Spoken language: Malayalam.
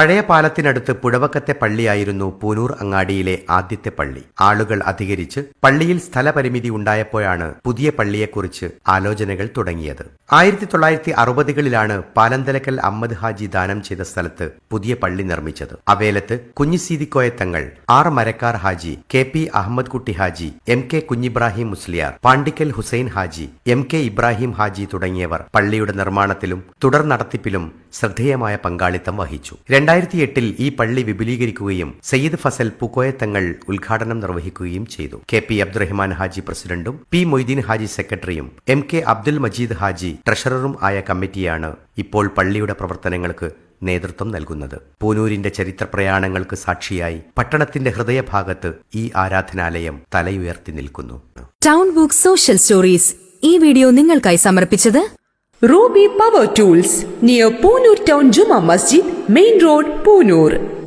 പഴയ പാലത്തിനടുത്ത് പുഴവക്കത്തെ പള്ളിയായിരുന്നു പൂനൂർ അങ്ങാടിയിലെ ആദ്യത്തെ പള്ളി. ആളുകൾ അധികരിച്ച് പള്ളിയിൽ സ്ഥലപരിമിതി ഉണ്ടായപ്പോഴാണ് പുതിയ പള്ളിയെക്കുറിച്ച് ആലോചനകൾ തുടങ്ങിയത്. ആയിരത്തി തൊള്ളായിരത്തി അറുപതുകളിലാണ് പാലന്തലക്കൽ അഹമ്മദ് ഹാജി ദാനം ചെയ്ത സ്ഥലത്ത് പുതിയ പള്ളി നിർമ്മിച്ചത്. Avelath Kunhiseethikoyathangal R Marakkar Haji K P Ahammed Kutty Haji M K Kunhibrahim Musliyar Pandikkal Hussain Haji M K Ibrahim Haji തുടങ്ങിയവർ പള്ളിയുടെ നിർമ്മാണത്തിലും തുടർ നടത്തിപ്പിലും ശ്രദ്ധേയമായ പങ്കാളിത്തം വഹിച്ചു. രണ്ടായിരത്തി എട്ടിൽ ഈ പള്ളി വിപുലീകരിക്കുകയും സയ്യിദ് ഫസൽ പുക്കോയത്തങ്ങൾ ഉദ്ഘാടനം നിർവഹിക്കുകയും ചെയ്തു. കെ പി അബ്ദുറഹ്മാൻ ഹാജി പ്രസിഡന്റും പി മൊയ്തീൻ ഹാജി സെക്രട്ടറിയും എം കെ അബ്ദുൽ മജീദ് ഹാജി ട്രഷററും ആയ കമ്മിറ്റിയാണ് ഇപ്പോൾ പള്ളിയുടെ പ്രവർത്തനങ്ങൾക്ക് നേതൃത്വം നൽകുന്നത്. പൂനൂരിന്റെ ചരിത്ര പ്രയാണങ്ങൾക്ക് സാക്ഷിയായി പട്ടണത്തിന്റെ ഹൃദയഭാഗത്ത് ഈ ആരാധനാലയം തലയുയർത്തി നിൽക്കുന്നു. ടൗൺ ബുക്ക് സോഷ്യൽ സ്റ്റോറീസ് ഈ വീഡിയോ നിങ്ങൾക്കായി സമർപ്പിച്ചത് Ruby Power Tools near Punur Town Juma Masjid, Main Road, Punur.